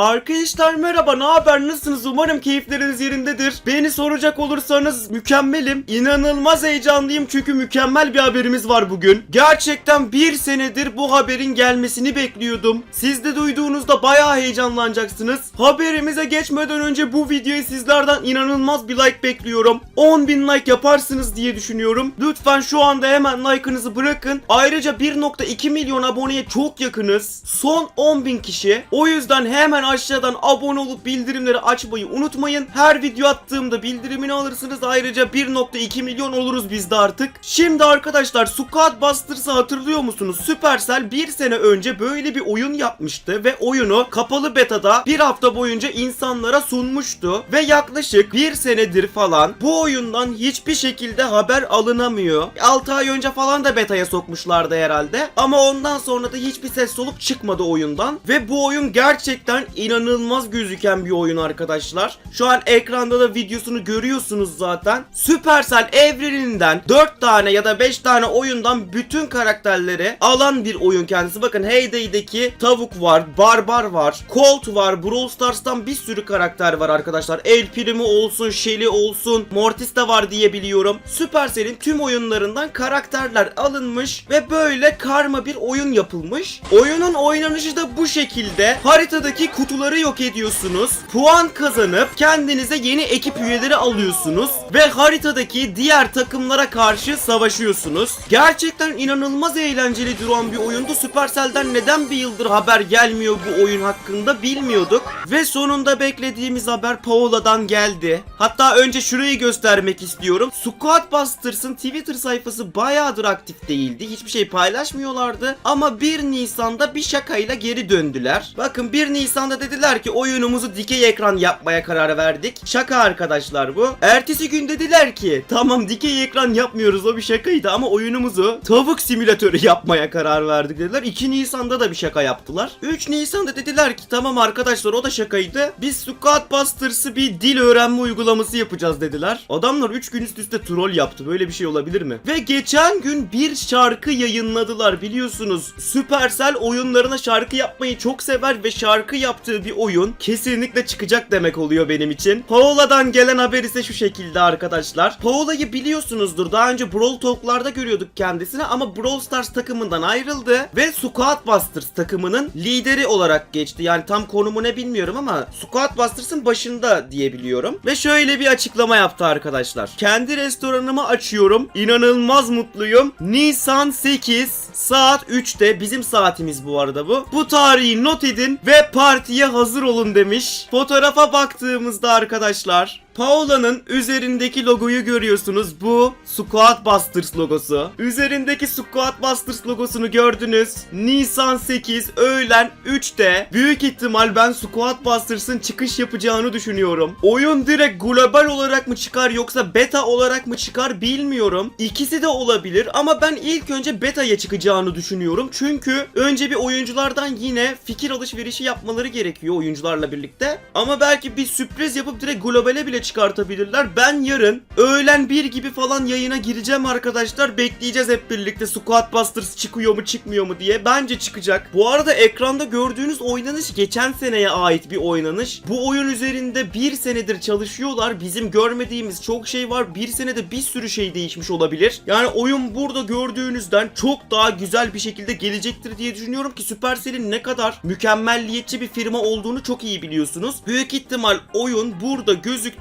Arkadaşlar merhaba ne haber nasılsınız umarım keyifleriniz yerindedir. Beni soracak olursanız mükemmelim. İnanılmaz heyecanlıyım çünkü mükemmel bir haberimiz var bugün. Gerçekten bir senedir bu haberin gelmesini bekliyordum. Siz de duyduğunuzda bayağı heyecanlanacaksınız. Haberimize geçmeden önce bu videoyu sizlerden inanılmaz bir like bekliyorum. 10.000 like yaparsınız diye düşünüyorum. Lütfen şu anda hemen like'ınızı bırakın. Ayrıca 1.2 milyon aboneye çok yakınız. Son 10.000 kişi. O yüzden hemen aşağıdan abone olup bildirimleri açmayı unutmayın. Her video attığımda bildirimini alırsınız. Ayrıca 1.2 milyon oluruz biz de artık. Şimdi arkadaşlar Squad Busters'ı hatırlıyor musunuz? Supercell bir sene önce böyle bir oyun yapmıştı ve oyunu kapalı betada bir hafta boyunca insanlara sunmuştu. Ve yaklaşık bir senedir falan bu oyundan hiçbir şekilde haber alınamıyor. 6 ay önce falan da betaya sokmuşlardı herhalde. Ama ondan sonra da hiçbir ses soluk çıkmadı oyundan. Ve bu oyun gerçekten inanılmaz gözüken bir oyun arkadaşlar. Şu an ekranda da videosunu görüyorsunuz zaten. Supercell evreninden 4 tane ya da 5 tane oyundan bütün karakterleri alan bir oyun kendisi. Bakın Heyday'deki tavuk var, Barbar var, Colt var, Brawl Stars'tan bir sürü karakter var arkadaşlar. El Primo olsun, Shelly olsun, Mortis de var diye biliyorum. Supercell'in tüm oyunlarından karakterler alınmış ve böyle karma bir oyun yapılmış. Oyunun oynanışı da bu şekilde. Haritadaki kutuları yok ediyorsunuz. Puan kazanıp kendinize yeni ekip üyeleri alıyorsunuz ve haritadaki diğer takımlara karşı savaşıyorsunuz. Gerçekten inanılmaz eğlenceli duran bir oyundu. Supercell'den neden bir yıldır haber gelmiyor bu oyun hakkında bilmiyorduk. Ve sonunda beklediğimiz haber Paola'dan geldi. Hatta önce şurayı göstermek istiyorum. Squad Busters'ın Twitter sayfası bayağıdır aktif değildi. Hiçbir şey paylaşmıyorlardı. Ama 1 Nisan'da bir şakayla geri döndüler. Bakın 1 Nisan'da dediler ki oyunumuzu dikey ekran yapmaya karar verdik. Şaka arkadaşlar bu. Ertesi gün dediler ki tamam dikey ekran yapmıyoruz o bir şakaydı ama oyunumuzu tavuk simülatörü yapmaya karar verdik dediler. 2 Nisan'da da bir şaka yaptılar. 3 Nisan'da dediler ki tamam arkadaşlar o da şakaydı. Biz Squad Busters'ı bir dil öğrenme uygulaması yapacağız dediler. Adamlar 3 gün üst üste troll yaptı. Böyle bir şey olabilir mi? Ve geçen gün bir şarkı yayınladılar biliyorsunuz. Supercell oyunlarına şarkı yapmayı çok sever ve şarkı yaptığı bir oyun kesinlikle çıkacak demek oluyor benim için. Paola'dan gelen haber ise şu şekilde arkadaşlar. Paola'yı biliyorsunuzdur. Daha önce Brawl Talk'larda görüyorduk kendisini ama Brawl Stars takımından ayrıldı ve Squad Busters takımının lideri olarak geçti. Yani tam konumu ne bilmiyorum ama Squad Busters'ın başında diye biliyorum. Ve şöyle bir açıklama yaptı arkadaşlar. Kendi restoranımı açıyorum. İnanılmaz mutluyum. Nisan 8 saat 3'te bizim saatimiz bu arada bu. Bu tarihi not edin ve partiye hazır olun demiş. Fotoğrafa baktığımızda arkadaşlar Paola'nın üzerindeki logoyu görüyorsunuz. Bu Squad Busters logosu. Üzerindeki Squad Busters logosunu gördünüz. Nisan 8 öğlen 3'te büyük ihtimal ben Squad Busters'ın çıkış yapacağını düşünüyorum. Oyun direkt global olarak mı çıkar yoksa beta olarak mı çıkar bilmiyorum. İkisi de olabilir ama ben ilk önce beta'ya çıkacağını düşünüyorum. Çünkü önce bir oyunculardan yine fikir alışverişi yapmaları gerekiyor oyuncularla birlikte. Ama belki bir sürpriz yapıp direkt globale bile çıkartabilirler. Ben yarın öğlen 1 gibi falan yayına gireceğim arkadaşlar. Bekleyeceğiz hep birlikte Squad Busters çıkıyor mu çıkmıyor mu diye. Bence çıkacak. Bu arada ekranda gördüğünüz oynanış geçen seneye ait bir oynanış. Bu oyun üzerinde bir senedir çalışıyorlar. Bizim görmediğimiz çok şey var. Bir senede bir sürü şey değişmiş olabilir. Yani oyun burada gördüğünüzden çok daha güzel bir şekilde gelecektir diye düşünüyorum ki Supercell'in ne kadar mükemmelliyetçi bir firma olduğunu çok iyi biliyorsunuz. Büyük ihtimal oyun burada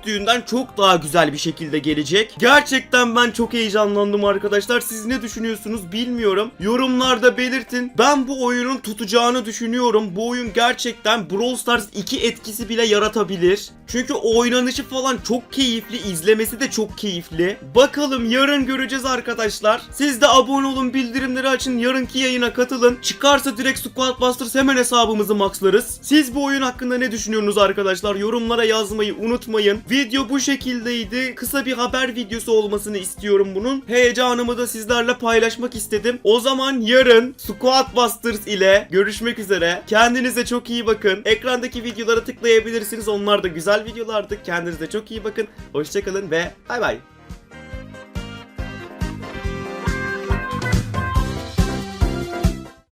gözüktüğünden çok daha güzel bir şekilde gelecek. Gerçekten ben çok heyecanlandım arkadaşlar. Siz ne düşünüyorsunuz bilmiyorum. Yorumlarda belirtin. Ben bu oyunun tutacağını düşünüyorum. Bu oyun gerçekten Brawl Stars 2 etkisi bile yaratabilir. Çünkü oynanışı falan çok keyifli, izlemesi de çok keyifli. Bakalım yarın göreceğiz arkadaşlar. Siz de abone olun, bildirimleri açın, yarınki yayına katılın. Çıkarsa direkt Squad Busters hemen hesabımızı maxlarız. Siz bu oyun hakkında ne düşünüyorsunuz arkadaşlar? Yorumlara yazmayı unutmayın. Video bu şekildeydi. Kısa bir haber videosu olmasını istiyorum bunun. Heyecanımı da sizlerle paylaşmak istedim. O zaman yarın Squad Busters ile görüşmek üzere. Kendinize çok iyi bakın. Ekrandaki videolara tıklayabilirsiniz. Onlar da güzel videolardı. Kendinize çok iyi bakın. Hoşçakalın ve bay bay.